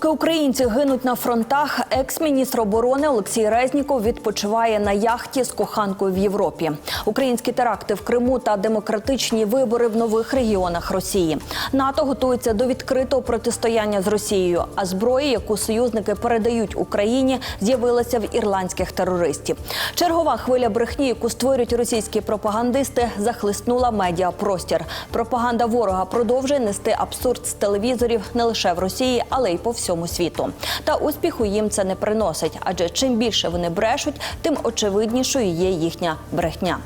Поки українці гинуть на фронтах, екс-міністр оборони Олексій Резніков відпочиває на яхті з коханкою в Європі. Українські теракти в Криму та демократичні вибори в нових регіонах Росії. НАТО готується до відкритого протистояння з Росією. А зброя, яку союзники передають Україні, з'явилася в ірландських терористів. Чергова хвиля брехні, яку створюють російські пропагандисти, захлиснула медіапростір. Пропаганда ворога продовжує нести абсурд з телевізорів не лише в Росії, але й по всьому світу. Та успіху їм це не приносить, адже чим більше вони брешуть, тим очевиднішою є їхня брехня.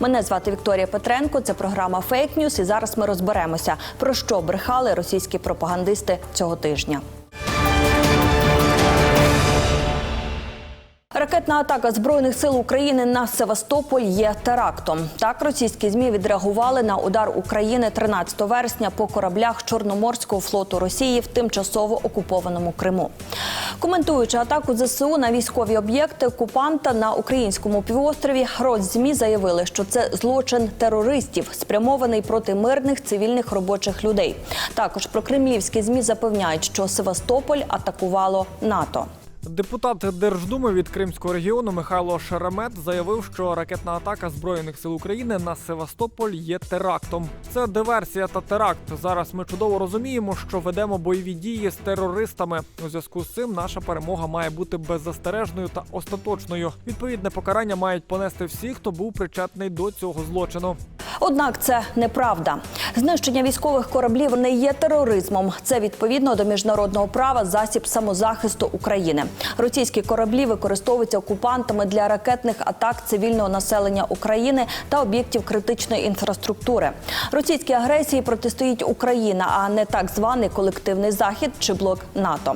Мене звати Вікторія Петренко. Це програма Фейк Ньюс. І зараз ми розберемося про що брехали російські пропагандисти цього тижня. Ракетна атака збройних сил України на Севастополь є терактом. Так російські змі відреагували на удар України 13 вересня по кораблях Чорноморського флоту Росії в тимчасово окупованому Криму. Коментуючи атаку ЗСУ на військові об'єкти окупанта на українському півострові, Роззмі заявили, що це злочин терористів, спрямований проти мирних цивільних робочих людей. Також прокремлівські змі запевняють, що Севастополь атакувало НАТО. Депутат Держдуми від Кримського регіону Михайло Шеремет заявив, що ракетна атака збройних сил України на Севастополь є терактом. Це диверсія та теракт. Зараз ми чудово розуміємо, що ведемо бойові дії з терористами. У зв'язку з цим наша перемога має бути беззастережною та остаточною. Відповідне покарання мають понести всі, хто був причетний до цього злочину. Однак це неправда. Знищення військових кораблів не є тероризмом. Це відповідно до міжнародного права засіб самозахисту України. Російські кораблі використовуються окупантами для ракетних атак цивільного населення України та об'єктів критичної інфраструктури. Російській агресії протистоїть Україна, а не так званий колективний захід чи блок НАТО.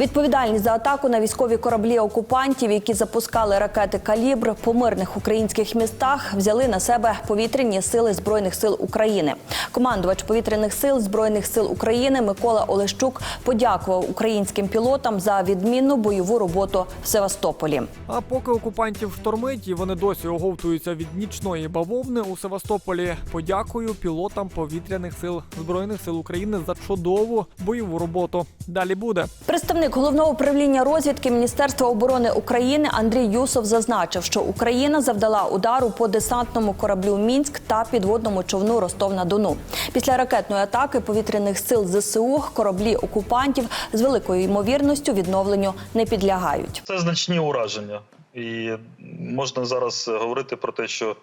Відповідальність за атаку на військові кораблі окупантів, які запускали ракети калібр по мирних українських містах, взяли на себе повітряні сили збройних сил України. Командувач повітряних сил збройних сил України Микола Олещук подякував українським пілотам за відмінну бойову роботу в Севастополі. А поки окупантів штормить і вони досі оговтуються від нічної бавовни у Севастополі, подякую пілотам повітряних сил збройних сил України за чудову бойову роботу. Далі буде. Представник головного управління розвідки Міністерства оборони України Андрій Юсов зазначив, що Україна завдала удару по десантному кораблю Мінськ та підводному човну Ростов на Дону. Після ракетної атаки повітряних сил ЗСУ кораблі окупантів з великою ймовірністю відновленню не підлягають. Це значні ураження, і можна зараз говорити про те, що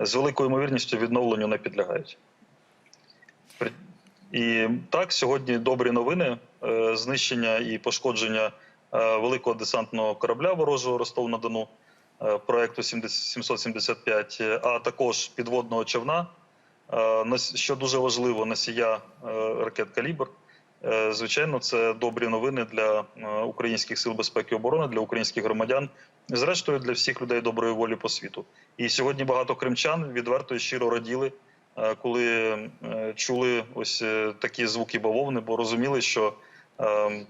з великою ймовірністю відновленню не підлягають. І так, сьогодні добрі новини: Е, знищення і пошкодження е, великого десантного корабля ворожого Ростов на Дону проекту 70 775, е, а також підводного човна, е, що дуже важливо, носія е, ракет Калібр. Е, Звичайно, це добрі новини для е, українських сил безпеки і оборони, для українських громадян, зрештою для всіх людей доброї волі по світу. І сьогодні багато кримчан відверто і щиро раділи, е, коли е, чули ось е, такі звуки бавовни, бо розуміли, що е,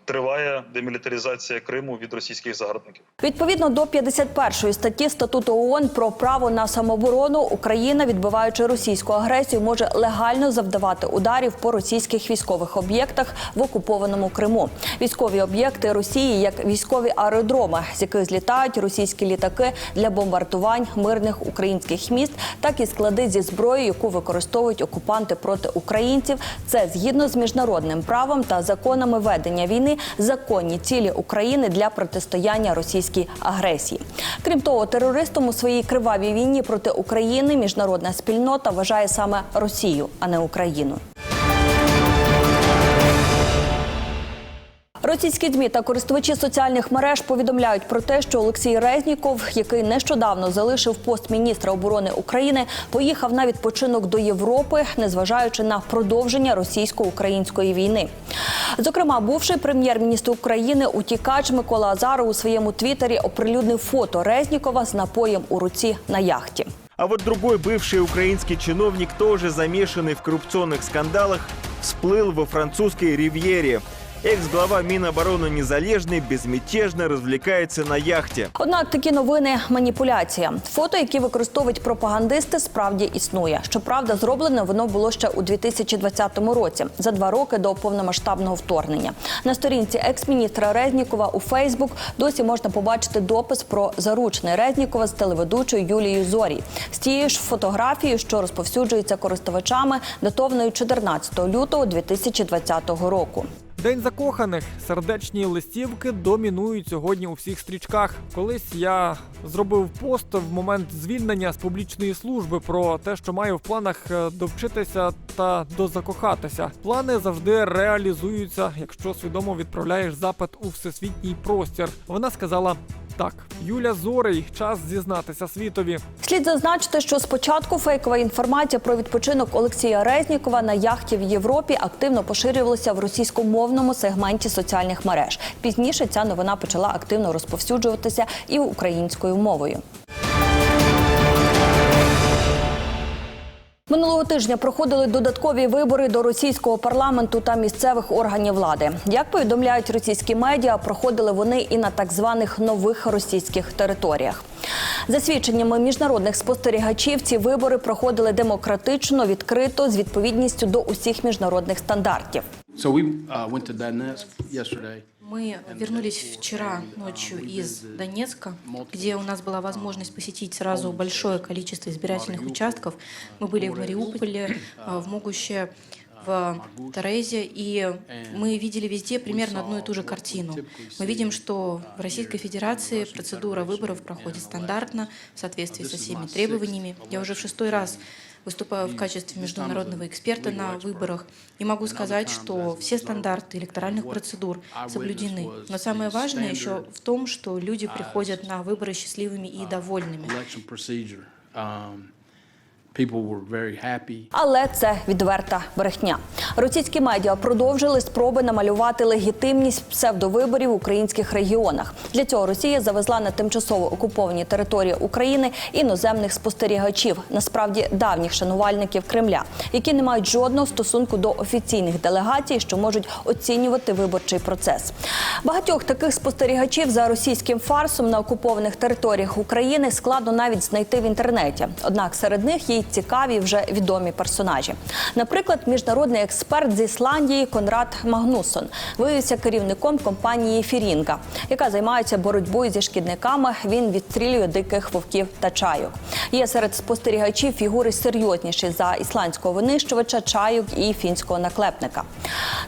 триває демілітаризація Криму від російських загарбників. Відповідно до 51 статті статуту ООН про право на самооборону, Україна, відбиваючи російську агресію, може легально завдавати ударів по російських військових об'єктах в окупованому Криму. Військові об'єкти Росії як військові аеродроми, з яких злітають російські літаки для бомбардувань мирних українських міст, так і склади зі зброєю, яку використовують окупанти проти українців. Це згідно з міжнародним правом та законами ведення війни законні цілі України для протистояння російській агресії. Крім того, терористом у своїй кривавій війні проти України міжнародна спільнота вважає саме Росію, а не Україну. Російські ДМІ та користувачі соціальних мереж повідомляють про те, що Олексій Резніков, який нещодавно залишив пост міністра оборони України, поїхав на відпочинок до Європи, незважаючи на продовження російсько-української війни. Зокрема, бувший прем'єр-міністр України утікач Микола Азаров у своєму твіттері оприлюднив фото Резнікова з напоєм у руці на яхті. А вот другой бывший украинский чиновник, тоже замешанный в коррупционных скандалах, всплыл во французской ривьере. Екс-глава Міноборони Незалежний безмятежно розвлікається на яхті. Однак такі новини маніпуляція. Фото, які використовують пропагандисти, справді існує. Щоправда, зроблене воно було ще у 2020 році, за два роки до повномасштабного вторгнення. На сторінці екс-міністра Резнікова у Фейсбук досі можна побачити допис про заручне Резнікова з телеведучою Юлією Зорій з тією ж фотографією, що розповсюджується користувачами, датованою 14 лютого 2020 року. День закоханих сердечні листівки домінують сьогодні у всіх стрічках. Колись я зробив пост в момент звільнення з публічної служби про те, що маю в планах е, довчитися та дозакохатися. Плани завжди реалізуються, якщо свідомо відправляєш запит у всесвітній простір. Вона сказала. Так, Юля Зорий, час зізнатися світові. Слід зазначити, що спочатку фейкова інформація про відпочинок Олексія Резнікова на яхті в Європі активно поширювалася в російськомовному сегменті соціальних мереж. Пізніше ця новина почала активно розповсюджуватися і українською мовою. Минулого тижня проходили додаткові вибори до російського парламенту та місцевих органів влади. Як повідомляють російські медіа, проходили вони і на так званих нових російських територіях. За свідченнями міжнародних спостерігачів, ці вибори проходили демократично, відкрито з відповідністю до усіх міжнародних стандартів. So we uh, went to. Мы вернулись вчера ночью из Донецка, где у нас была возможность посетить сразу большое количество избирательных участков. Мы были в Мариуполе, э, в Могуще, в Терезе, и мы видели везде примерно одну и ту же картину. Мы видим, что в Российской Федерации процедура выборов проходит стандартно, в соответствии со всеми требованиями. Я уже в шестой раз выступаю в качестве международного эксперта на выборах и могу сказать, что все стандарты электоральных процедур соблюдены. Но самое важное еще в том, что люди приходят на выборы счастливыми и довольными. People were very happy. Але це відверта брехня. Російські медіа продовжили спроби намалювати легітимність псевдовиборів в українських регіонах. Для цього Росія завезла на тимчасово окуповані території України іноземних спостерігачів, насправді давніх шанувальників Кремля, які не мають жодного стосунку до офіційних делегацій, що можуть оцінювати виборчий процес. Багатьох таких спостерігачів за російським фарсом на окупованих територіях України складно навіть знайти в інтернеті. Однак серед них є цікаві вже відомі персонажі. Наприклад, міжнародний експерт з Ісландії Конрад Магнусон виявився керівником компанії Фірінга, яка займається боротьбою зі шкідниками. Він відстрілює диких вовків та чайок. Є серед спостерігачів фігури серйозніші за ісландського винищувача, чайок і фінського наклепника.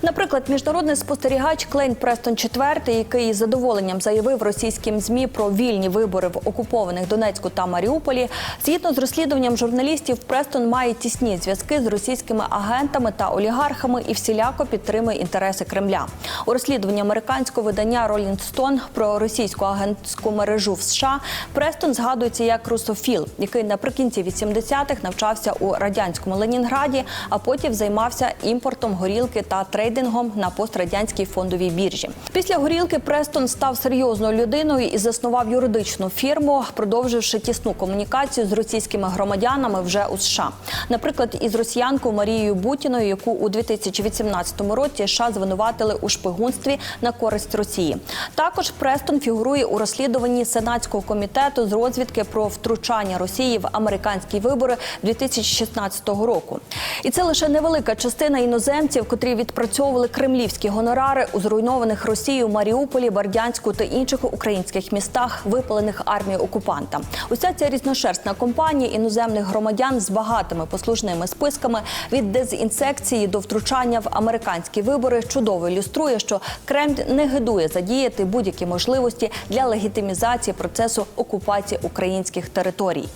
Наприклад, міжнародний спостерігач Клейн Престон IV, який із задоволенням заявив російським змі про вільні вибори в окупованих Донецьку та Маріуполі, згідно з розслідуванням журналістів, Престон має тісні зв'язки з російськими агентами та олігархами і всіляко підтримує інтереси Кремля. У розслідуванні американського видання Rolling Stone про російську агентську мережу в США Престон згадується як русофіл, який наприкінці 80-х навчався у радянському Ленінграді, а потім займався імпортом горілки та трейдингом на пострадянській фондовій біржі. Після горілки Престон став серйозною людиною і заснував юридичну фірму, продовживши тісну комунікацію з російськими громадянами вже у США. Наприклад, із росіянкою Марією Бутіною, яку у 2018 році США звинуватили у шпигунстві на користь Росії. Також Престон фігурує у розслідуванні Сенатського комітету з розвідки про втручання Росії в американські вибори 2016 року. І це лише невелика частина іноземців, котрі відпрацьовували кремлівські гонорари у зруйнованих Росією Маріуполі, Бердянську та інших українських містах, випалених армією окупанта. Уся ця різношерстна компанія іноземних громадян з багатими послужними списками від дезінсекції до втручання в американські вибори чудово ілюструє, що Кремль не гидує задіяти будь-які можливості для легітимізації процесу окупації українських територій.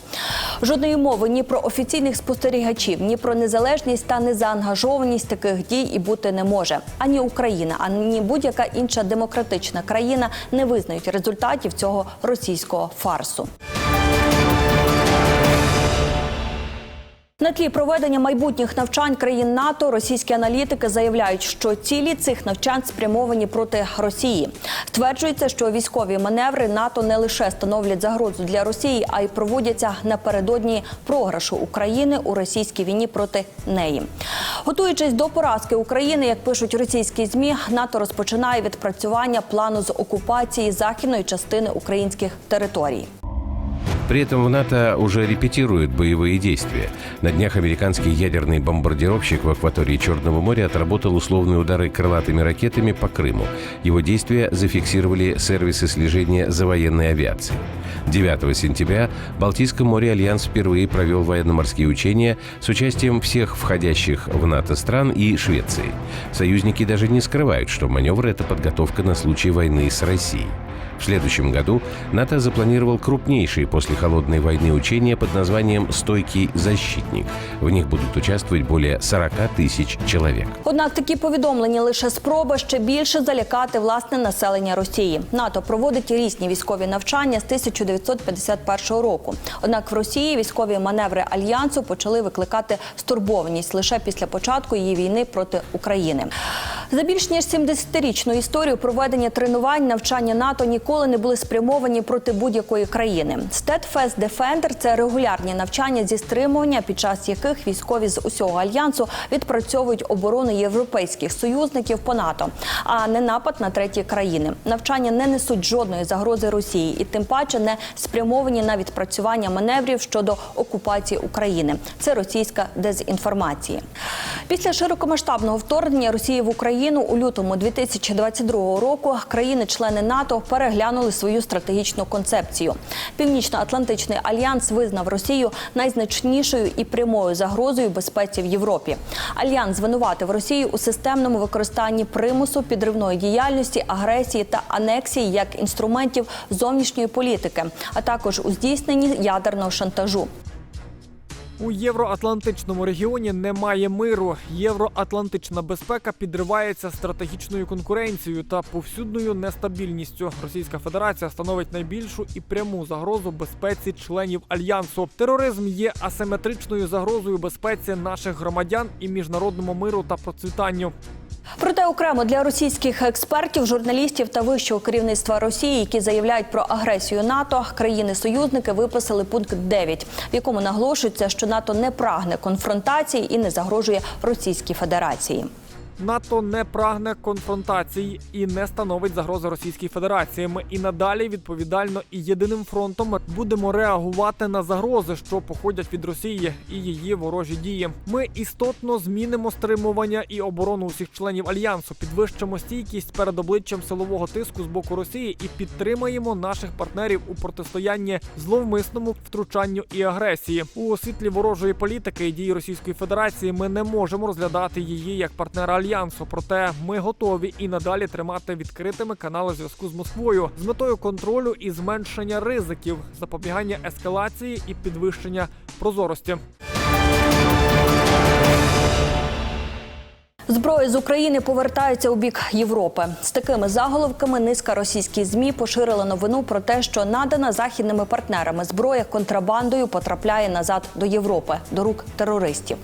Жодної мови ні про офіційних спостерігачів, ні про незалежність та незаангажованість таких дій і бути не може. Ані Україна, ані будь-яка інша демократична країна не визнають результатів цього російського фарсу. На тлі проведення майбутніх навчань країн НАТО російські аналітики заявляють, що цілі цих навчань спрямовані проти Росії. Стверджується, що військові маневри НАТО не лише становлять загрозу для Росії, а й проводяться напередодні програшу України у російській війні проти неї. Готуючись до поразки України, як пишуть російські змі, НАТО розпочинає відпрацювання плану з окупації західної частини українських територій. При этом в НАТО уже репетируют боевые действия. На днях американский ядерный бомбардировщик в акватории Черного моря отработал условные удары крылатыми ракетами по Крыму. Его действия зафиксировали сервисы слежения за военной авиацией. 9 сентября Балтийском море Альянс впервые провел военно-морские учения с участием всех входящих в НАТО стран и Швеции. Союзники даже не скрывают, что маневр – это подготовка на случай войны с Россией. В следующем году НАТО запланировал крупнейшие после холодной войны учения под названием «Стойкий защитник». В них будут участвовать более 40 тысяч человек. Однак такі повідомлення лише спроба ще більше залякати власне населення Росії. НАТО проводить різні військові навчання з 1951 року. Однак в Росії військові маневри альянсу почали викликати стурбованість лише після початку її війни проти України. За більш ніж 70-річну історію проведення тренувань навчання НАТО ніколи не були спрямовані проти будь-якої країни. Steadfast Defender – це регулярні навчання зі стримування, під час яких військові з усього альянсу відпрацьовують оборону європейських союзників по НАТО, а не напад на треті країни. Навчання не несуть жодної загрози Росії і тим паче не спрямовані на відпрацювання маневрів щодо окупації України. Це російська дезінформація. Після широкомасштабного вторгнення Росії в Україну у лютому 2022 року країни-члени НАТО переглянули свою стратегічну концепцію. Північно-Атлантичний альянс визнав Росію найзначнішою і прямою загрозою безпеці в Європі. Альянс звинуватив Росію у системному використанні примусу, підривної діяльності, агресії та анексії як інструментів зовнішньої політики, а також у здійсненні ядерного шантажу. У євроатлантичному регіоні немає миру. Євроатлантична безпека підривається стратегічною конкуренцією та повсюдною нестабільністю. Російська Федерація становить найбільшу і пряму загрозу безпеці членів альянсу. Тероризм є асиметричною загрозою безпеці наших громадян і міжнародному миру та процвітанню. Проте окремо для російських експертів, журналістів та вищого керівництва Росії, які заявляють про агресію НАТО, країни-союзники виписали пункт 9, в якому наголошується, що НАТО не прагне конфронтації і не загрожує Російській Федерації. НАТО не прагне конфронтації і не становить загрози Російській Федерації. Ми і надалі відповідально і єдиним фронтом будемо реагувати на загрози, що походять від Росії і її ворожі дії. Ми істотно змінимо стримування і оборону усіх членів альянсу, підвищимо стійкість перед обличчям силового тиску з боку Росії і підтримаємо наших партнерів у протистоянні зловмисному втручанню і агресії у освітлі ворожої політики і дій Російської Федерації. Ми не можемо розглядати її як партнера альянсу. Проте ми готові і надалі тримати відкритими канали зв'язку з Москвою з метою контролю і зменшення ризиків, запобігання ескалації і підвищення прозорості. Зброя з України повертається у бік Європи. З такими заголовками низка російських змі поширила новину про те, що надана західними партнерами зброя контрабандою потрапляє назад до Європи, до рук терористів.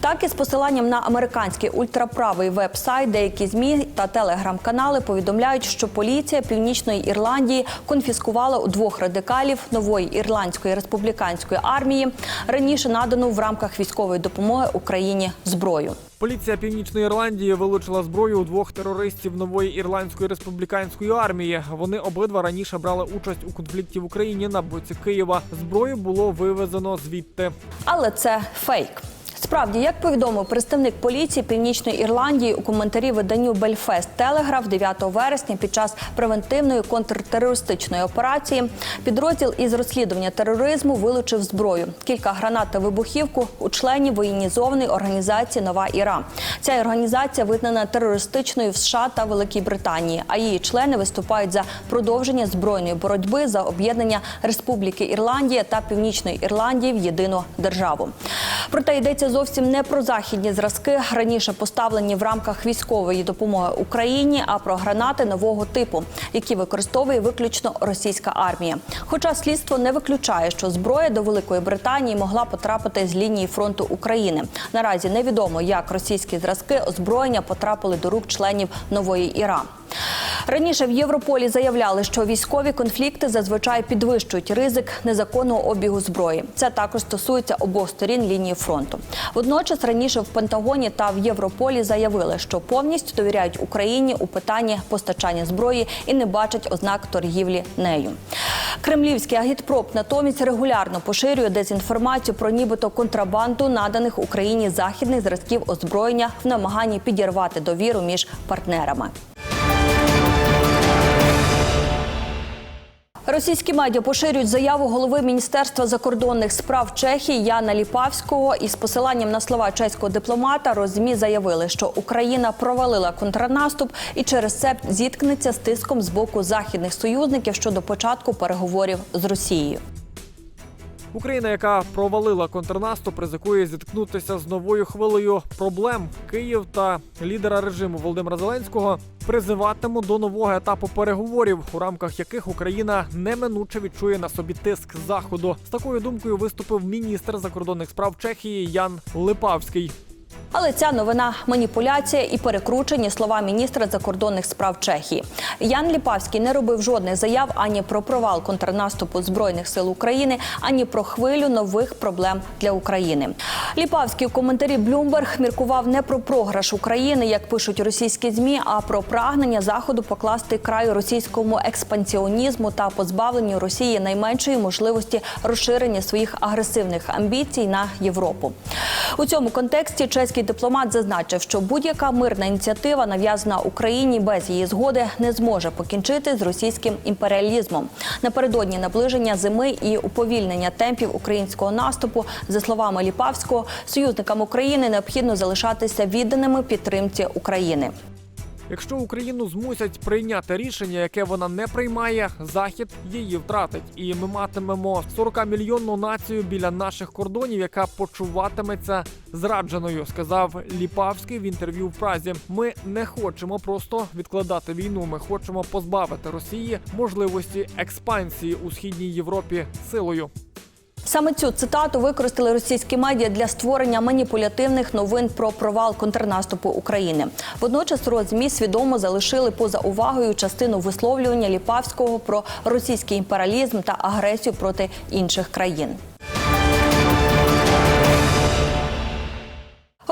Так із посиланням на американський ультраправий веб-сайт, деякі змі та телеграм-канали повідомляють, що поліція Північної Ірландії конфіскувала у двох радикалів нової ірландської республіканської армії раніше надану в рамках військової допомоги Україні зброю. Поліція Північної Ірландії вилучила зброю у двох терористів нової ірландської республіканської армії. Вони обидва раніше брали участь у конфлікті в Україні на боці Києва. Зброю було вивезено звідти. Але це фейк. Справді, як повідомив представник поліції Північної Ірландії у коментарі виданню Бельфест Телеграф 9 вересня під час превентивної контртерористичної операції, підрозділ із розслідування тероризму вилучив зброю, кілька гранат та вибухівку у членів воєнізованої організації Нова Іра. Ця організація визнана терористичною в США та Великій Британії, а її члени виступають за продовження збройної боротьби за об'єднання Республіки Ірландія та Північної Ірландії в єдину державу. Проте йдеться зовсім не про західні зразки, раніше поставлені в рамках військової допомоги Україні, а про гранати нового типу, які використовує виключно російська армія. Хоча слідство не виключає, що зброя до Великої Британії могла потрапити з лінії фронту України. Наразі невідомо, як російські зразки озброєння потрапили до рук членів нової Іра. Раніше в Європолі заявляли, що військові конфлікти зазвичай підвищують ризик незаконного обігу зброї. Це також стосується обох сторін лінії фронту. Водночас раніше в Пентагоні та в Європолі заявили, що повністю довіряють Україні у питанні постачання зброї і не бачать ознак торгівлі нею. Кремлівський агітпроп натомість регулярно поширює дезінформацію про нібито контрабанду наданих Україні західних зразків озброєння в намаганні підірвати довіру між партнерами. Російські медіа поширюють заяву голови Міністерства закордонних справ Чехії Яна Ліпавського із посиланням на слова чеського дипломата розмі заявили, що Україна провалила контрнаступ і через це зіткнеться з тиском з боку західних союзників щодо початку переговорів з Росією. Україна, яка провалила контрнаступ, ризикує зіткнутися з новою хвилею проблем. Київ та лідера режиму Володимира Зеленського призиватимуть до нового етапу переговорів, у рамках яких Україна неминуче відчує на собі тиск заходу. З такою думкою виступив міністр закордонних справ Чехії Ян Липавський. Але ця новина маніпуляція і перекручені слова міністра закордонних справ Чехії. Ян Ліпавський не робив жодних заяв ані про провал контрнаступу збройних сил України, ані про хвилю нових проблем для України. Ліпавський у коментарі Bloomberg міркував не про програш України, як пишуть російські змі, а про прагнення заходу покласти краю російському експансіонізму та позбавленню Росії найменшої можливості розширення своїх агресивних амбіцій на Європу. У цьому контексті чеський дипломат зазначив, що будь-яка мирна ініціатива, нав'язана Україні без її згоди, не зможе покінчити з російським імперіалізмом. Напередодні наближення зими і уповільнення темпів українського наступу, за словами Ліпавського, союзникам України необхідно залишатися відданими підтримці України. Якщо Україну змусять прийняти рішення, яке вона не приймає, захід її втратить, і ми матимемо 40 мільйонну націю біля наших кордонів, яка почуватиметься зрадженою, сказав Ліпавський в інтерв'ю в Празі. Ми не хочемо просто відкладати війну. Ми хочемо позбавити Росії можливості експансії у східній Європі силою. Саме цю цитату використали російські медіа для створення маніпулятивних новин про провал контрнаступу України. Водночас розмі свідомо залишили поза увагою частину висловлювання Ліпавського про російський імперіалізм та агресію проти інших країн.